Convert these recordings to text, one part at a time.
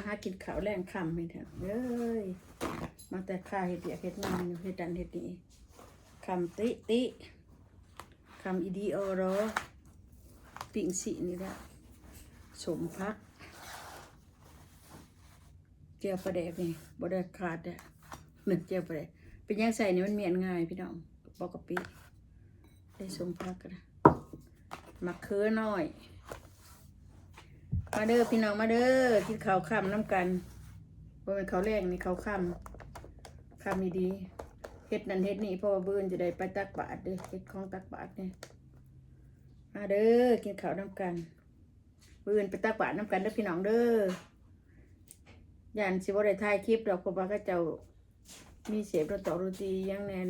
มาหากินข้าวแรงคำให้เถอะเอ้ยมาแต่ข้าเฮ็ดเดียเฮ็ดงานอยู่เฮ็ดดันเฮ็ดนี่คำติติคำอีดีออรอปิ่งสีนี่แหละสมพักเจียวประเดกนี่บดขาดเด้อหนึ่งเจียวประเดกเป็นยังใส่นี่มันเมียนง่ายพี่น้องบอกกะปิได้สมพักกันนะมักเคือน้อย มาเด้อพี่น้องมาเด้อกินข้าวค่ำน้ำกันว่าเป็นข้าวแรงนี่ข้าวค่ำค่ำนี่ดีเฮ็ดนั่นเฮ็ดนี่เพราะว่าเบื่อจะได้ไปตักบาตรเด้อเฮ็ดของตักบาตรเนี่ยมาเด้อกินข้าวน้ำกันเบื่อไปตักบาตรน้ำกันเด้อพี่น้องเด้อย่านสิบ่ได้ถ่ายคลิปดอกเพราะว่าเขาเจ้ามีเสียบดนตอดนตรีอยังแน่น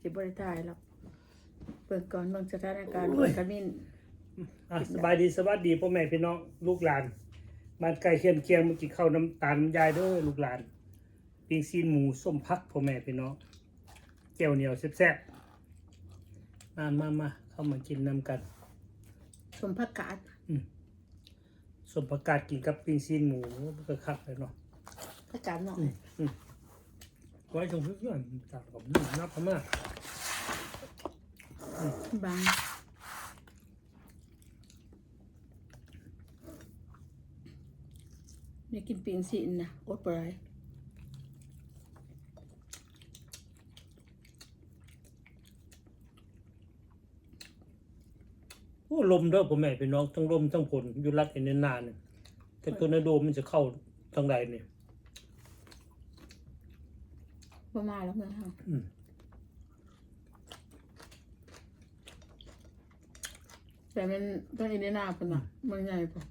สิบ่ได้ถ่ายหรอกเปิดก่อนเบิ่งสถานการณ์เบิ่งกันนิน อะสบายดีสวัสดีพ่อแม่พี่น้องลูกหลานบ้านไกลเคียงเคียงเมื่อกี้เข้าวน้ำตาลยายเด้อลูกหลานปิ้งซีนหมูส้มพักพ่อแม่พี่น้องเจียวเหนียวแซ่บๆมามามาเข้ามากินนำกันสมพักกาดส้มผักกาดกินกับปิ้งซีนหมูก็คักเลยเนาะพักกาดหน่อยไว้ตรงพื้นก่อนจากกับนี่นับพม่าบาง นี่กินปิงสินนะอดไปไรโอ้ลมเด้อพ่อแม่พี่น้องทั้งลมทั้งฝนอยู่รัดเอ็นนานเนี่ยแต่ตัวนาโดมันจะเข้าทางใดเนี่ยประมาณแล้วเมื่อค่ะอืมแต่มันต้องอินเดียนาคนน่ะมันใหญ่ปะ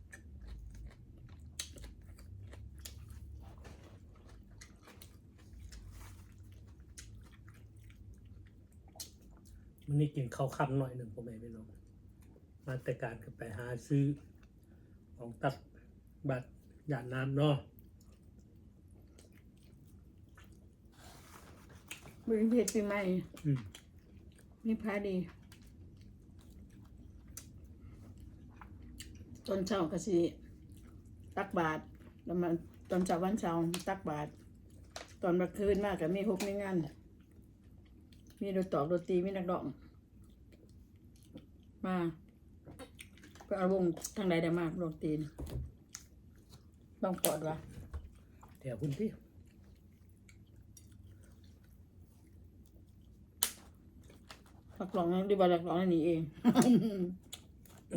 นนี่กินข้าวค่ำหน่อยหนึ่งพ่อแม่พี่น้องมาแต่การก็ไปหาซื้อของตักบัตรหยาดน้ำเนาะบริเวณปีใหม่อืมนี่พาดี ตอนเช้าก็สิตักบาทแล้วมันตอนเช้าวันเช้าตักบาท ตอนมาคืนมากกับมีฮุบมีงาน มีดนตอกดนตรีมีนักร้อง มาก็เอาวงทางใดได้มากดนตรีนะต้องปลอดวะแถวคุณพี่นักร้องดีบานักร้องนี่เอง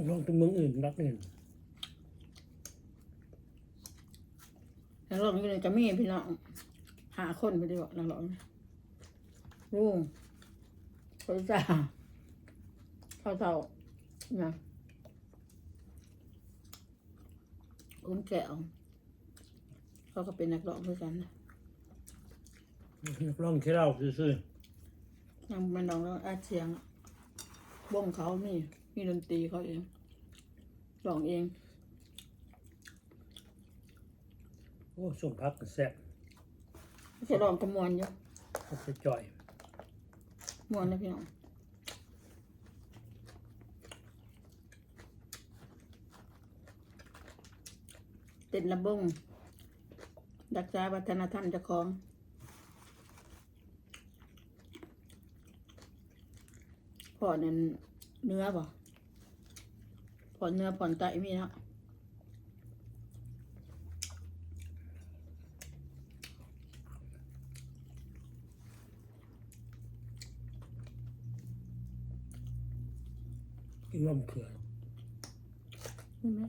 ลองเป็นเมืองอื่นรักอื่นนักร้องอยู่ในจะมีพี่น้องหาคนไปดีกว่านักร้องลุงคนจ่าเท่าเท่าๆ นะคุณแก้วเขาก็เป็นนักร้องด้วยกันนะนักร้องที่เราซื่อยังเป็นน้องแล้วอาเชียงอะวงเขามีมีดนตรีเขาเองร้องเองๆโอ้ส่งพักก็แซ่บเขาจะร้องกระมวลอยู่ก็จะจ่อยมวนนะพี่น้อง เต้นระบงดักษาวัฒนธรรมเจ้าของพอนั่นเนื้อบ่พอเนื้อผ่อนไตมีเนาะกินนมเขือเห็นไหม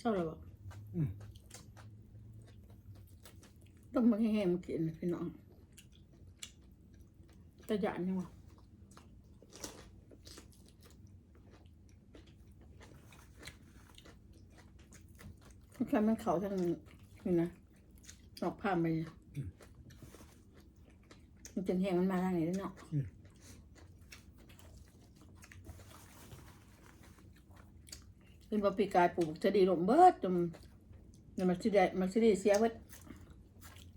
ชอบเลยบ่อืม ต้องมาแห้งๆมากินนะพี่น้องตะหยานยังวะมันแค่มันเขาทางนี่นะนอกผ้าไปเนี่ยมันจนแห้งมันมาทางไหนได้เนาะ เป็นบปีกายปลูกจะดีลมเบิดจนเนี่ยมันสิได้มันสิได้เสียเบิด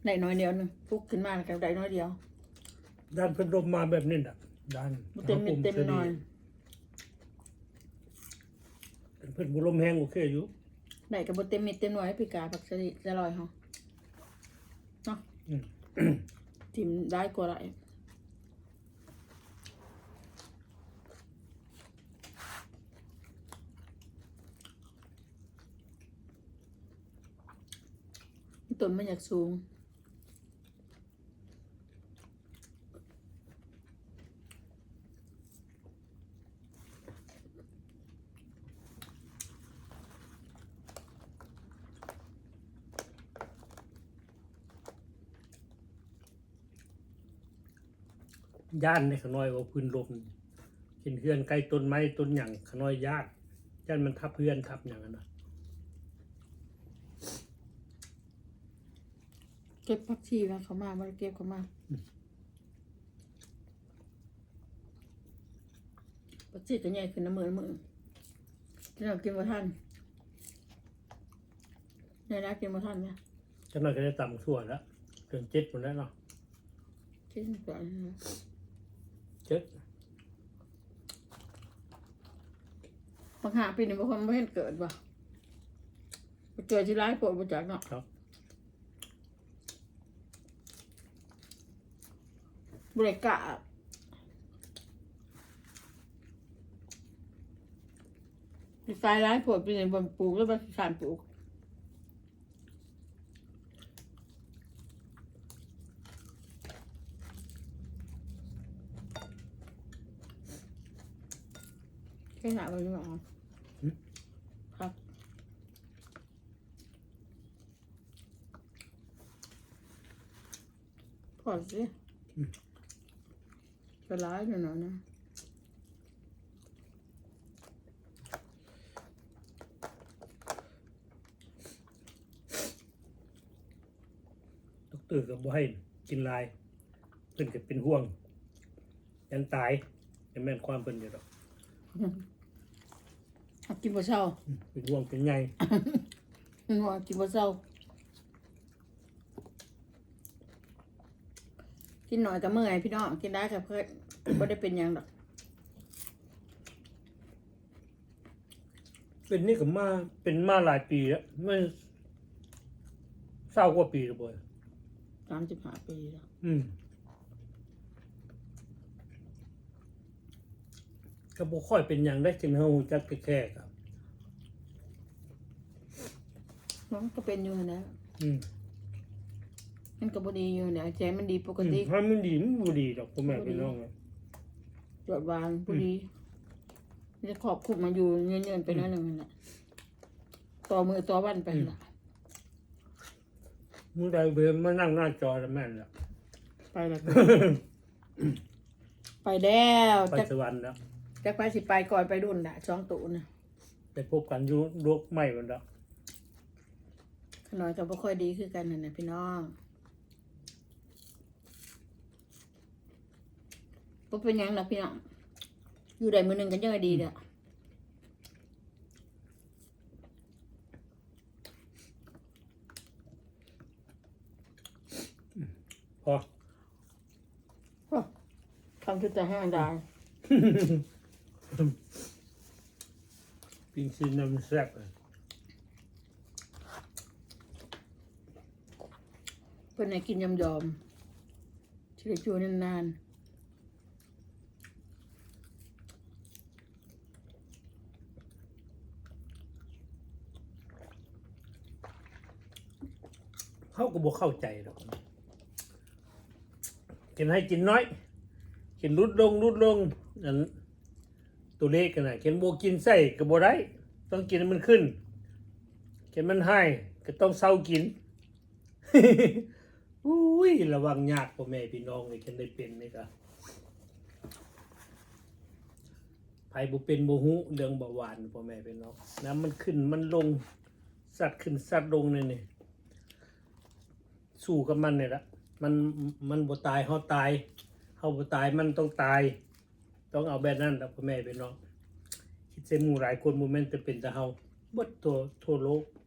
ได้น้อยเดียวหนึงปลูกขึ้นมาแล้วก็ได้น้อยเดียวด้านเพิ่นลมมาแบบนี้น่ะด้านบ่เต็มเม็ดเต็มหน่อยเป็นเพิ่นบุลมแห้งโอเคอยู่ได้กับบเต็มเม็ดเต็มหน่วยปีกาผักสลิดจะลอยเหรอเนาะ อืม ทิมได้กว่าไร ต้นมันอยากสูง ย่านในขน้อยว่าพื้นลมเห็นเพื่อนใกล้ต้นไม้ต้นหยังขน้อยย่านย่านมันทับเพื่อนทับอย่างนั้นนะ เก็บผักชีมาเขามามาเก็บเขามาผักชีตัวใหญ่ขึ้นน้ำมือน้ำมือที่เรากินมาท่านในร้านกินมาท่านเนี่ยจังน้อยก็ได้ต่ำทั่วแล้วเกินเจ็ดหมดแล้วเนาะที่ก่อนนะเจ็ดบางหาปีนี้บางคนไม่เห็นเกิดว่ะไปเจอที่ร้านปวดมาจากเนาะ ครั บบริกะดีไซน์ร้านปวดปีนี้บนปลูกแล้วบนสานปลูกแค่หนาไปไม่ออกครับพอสิ จะร้ายหน่อยหน่อยนะดอกเตอร์ก็บ่ให้กินหลายเพิ่นก็เป็นห่วง ยันตายยังแม่นความเพิ่นอยู่ดอกหักกินบ่เช้าอืมเป็นห่วงเป็นใหญ่หัวกินบ่เช้า กินหน่อยก็เมื่อยพี่น้องกินได้กับเพื่อนบ่ได้เป็นหยังดอกเป็นนี่ก็มาเป็นมาหลายปีแล้วไม่เศร้ากว่าปีแล้วบ่อยสามสิบห้าปีแล้วอืมก็บ่ค่อยเป็นอย่างได้จึงเฮาจักแค่ๆครับมันก็เป็นอยู่นะอืม มันก็บ่ดีอยู่นะใจมันดีปกติถ้ามันดีมันบ่ดีดอกพ่อแม่พี่น้องอะตรวจวางบ่ดีมันจะขอบคุมมาอยู่เงินๆไปหนั่นนึงนั่นแหละต่อมือต่อวันไปล่ะมึงได้เบิ่มานั่งหน้าจอแล้วแม่นแล้วไปแล้วไปแล้วไปจะสวรรค์แล้วจะไปสิไปก่อนไปรุ่นน่ะช่องตูน่ะได้พบกันอยู่โลกใหม่มันแล้วขน้อยก็บ่ค่อยดีคือกันนั่นน่ะพี่น้อง บ่เป็นหยังนะพี่น้องอยู่ได้มื้อหนึงก็ยังไงดีเด้อพอ ทำทุกจะห้างได้ปิงซินน้ำแซ่บเลยเพิ่นให้กินยำยอมสิได้อยู่นาน เขาก็บ่เข้าใจดอกกินให้กินน้อยกินรุดลงรุดลงอันตัวเลขกันนะกินโบกินไส้ก็บ่ได้ต้องกินมันขึ้นกินมันให้ก็ต้องเศร้ากินอุ้ยระวังยากพ่อแม่พี่น้องเลยฉันได้เป็นนี่ก็ไผบ่เป็นบ่ฮู้เรื่องเบาหวานพ่อแม่พี่น้องน้ำมันขึ้นมันลงสัตว์ขึ้นสัตว์ลงเนี่นี่ สู้กับมันเนี่ยละมันมันบ่ตายเฮาตายเฮาบ่ตายมันต้องตาย ต้องเอาแบบนั้นล่ะพ่อแม่พี่น้องคิดเส้นหมู่หลายคนบ่แม่นจะเป็นแต่เฮาเบิดทั่วทั่วโลกๆ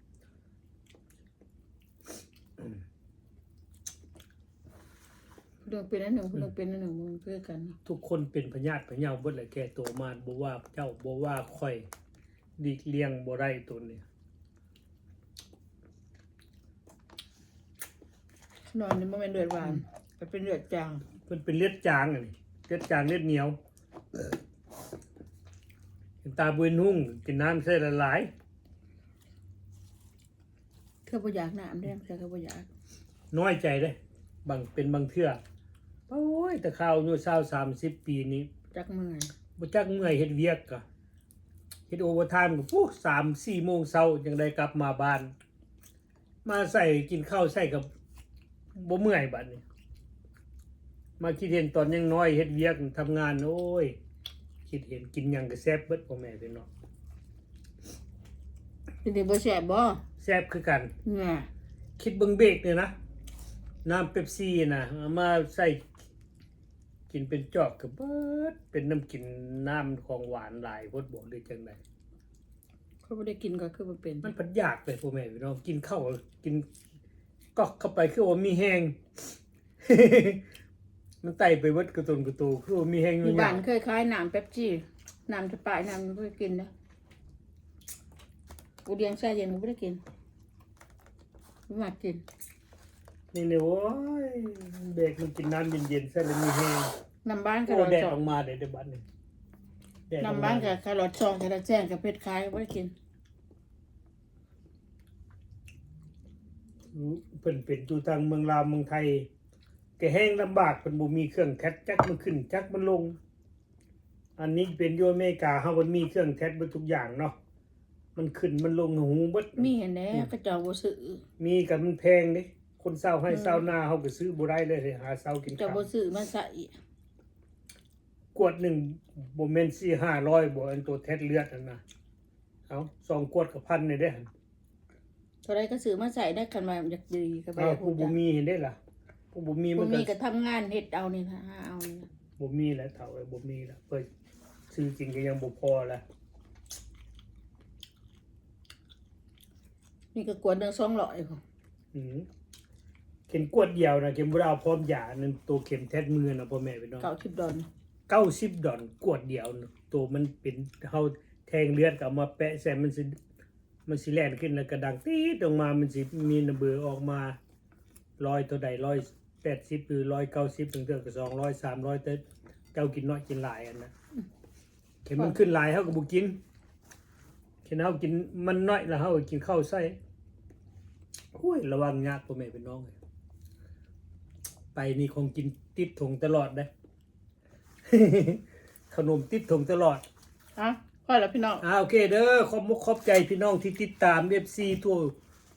เรื่องเป็นอันหนึ่งเรื่องเป็นอันหนึ่งมันคือกันเนาะทุกคนเป็นพญาติพญาเบิดเลยแก่ตัวมาบ่ว่าเจ้าบ่ว่าข่อยดีกเลี่ยงบ่ได้ตัวนี้ นอนนี่บ่แม่นเลือดหวานแต่เป็นเลือดจางเพิ่นเป็นเลือดจางอันนี้เลือดจางเลือดเหนียวเห็นตาบุญหุ่งกินน้ำใส่ละลายเธอบ่อยากน้ำเด้อเธอก็บ่อยากน้อยใจเด้บางเป็นบางเทื่อโอ้ยแต่ข้าวอายุเศร้าสามสิบปีนี้จักเมื่อยบ่จักเมื่อยเฮ็ดเวียกกะเฮ็ดโอเวอร์ไทม์ก็ปุ๊สามสี่โมงเช้าจังได้กลับมาบ้าน มาใส่กินข้าวใส่กับ บ่เมื่อยบัดนี้ มาคิดเห็นตอนยังน้อยเฮ็ดเวียกทำงานโอ้ย คิดเห็นกินหยังก็แซ่บเบิดพ่อแม่พี่น้องเป็นได้บ่แซ่บบ่แซ่บคือกัน เนี่ยคิดเบิ่งเบรกเนี่ยนะ น้ำเป๊ปซี่นะเอามาใส่กินเป็นจอกกับเบิดเป็นน้ำกินน้ำของหวานหลายพดบอกได้จังไดเขาบ่ได้กินก็คือบ่เป็นมันพัดยากเลยพ่อแม่พี่น้องกินข้าวกิน กอกเข้าไปคือว่ามีแห้งมันไต่ไปเบิดกระตุนกระตูคือว่ามีแห้งออยู่ยู่บ้านเคยขายน้ำเป๊ปซี่น้ำจะปายน้ำบ่ได้กินนะกูเลี้ยงแช่เย็นก็บ่ได้กินบ่มักกินนี่เนี่ยโอ้ยเบรกมันกินน้ำเย็นๆซะแล้วมีแห้งน้ำบ้านก็โอ้รอแดดสอองอกมาเดี๋ยวเดี๋ยวบัดนี้แดดออกมน้ำบ้านกับคารอทซองคาราแจ้งกับเพชรคายบ่ได้กิน เพิ่นเป็นอยู่ทางเมืองลาวเมืองไทยก็แห้งลำบากเพิ่นบ่มีเครื่องแคทจักมันขึ้นจักมันลง อันนี้เป็นอยู่อเมริกาเฮามันมีเครื่องแคทเบิดทุกอย่างเนาะมันขึ้นมันลงหูเบิดมีเห็นแหน่ก็เจ้าบ่ซื้อมีกันมันแพงเด้คนเศร้าให้เศร้าหน้าเฮาก็ซื้อบ่ได้เลยหาเศร้ากินเจ้าข้าวบ่ซื้อมาใส่ขวดหนึงบ่แม่น4-500บ่อันตัวแทดเลือดนั่นน่ะเอาสองขวดก็พันนี่เด้ เท่าไรก็ซื้อมาใส่ได้คันว่าอยากดีก็ไปเอาพูผู้ดบ่มีเห็นได้ล่ะผู้บ่มีบ่มันมีก็ก็ทำงานเฮ็ดเอานี่นะหาเอานี่นะบ่มีแล้วเฒ่าไอ้บ่มีแล้วเพิ่นซื้อจริงก็ยังบ่พอแล้วนี่ก็กวดหนึง200พุ่นอืมเข็มกวดเดียวนะเข็มบุราพร้อมยานั่นตัวเข็มแทดมือนะพ่อแม่พี่น้อง90ดอลเก้าสิบดอนกวดเดียวนะตัวมันเป็นเฮาแทงเลือดก็เอามาแปะใส่มันสิ มันสิแล่นขึ้นแล้วก็ดังตีดออกมามันสิมีระเบือออกมาร้อยตัวใดร้อยแปดสิบหรือร้อยเก้าสิบถึงเทื่อก็สองร้อยสามร้อยแต่เจ้ากินน้อยกินหลายอันนะเข็มมันขึ้นหลายเฮาก็บ่กินเข็มเฮากินมันน้อยแล้วเฮากินข้าวใส่โอ้ยระวังยากพ่อแม่พี่น้องเอ้ยไปนี่คงกินติดถงตลอดได้ขนมติดถงตลอดอะ พอแล้วพี่น้องอ่าโอเคเด้อขอบมุกขอบใจพี่น้องที่ติดตามเอฟซีทั่ว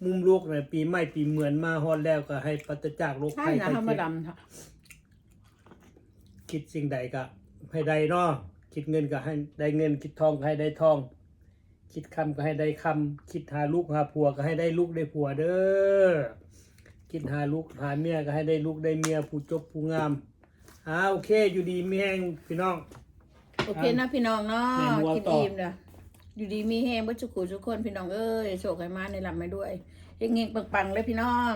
มุมโลกนะปีใหม่ปีเหมือนมาฮอดแล้วก็ให้ปัตจากโรคใช่ภัยนะไข้เฮามาเจ็บดำค่ะคิดสิ่งใดก็ให้ได้เนาะคิดเงินก็ให้ได้เงิน คิดทองก็ให้ได้ทอง คิดคำก็ให้ได้คำคิดหาลูกหาผัวก็ให้ได้ลูกได้ผัวเด้อคิดหาลูกหาเมียก็ให้ได้ลูกได้เมียผู้จบผู้งามอ่าโอเค อยู่ดีมีแห้งพี่น้อง โอเคนะพี่น้องเนาะแม่นว่ากินต่ออิ่มเด้ออยู่ดีมีแฮงบ่จุกกูทุกคนพี่น้องเอ้ยโชคให้มาในลำให้ด้วยเฮงๆปังๆเลยพี่น้อง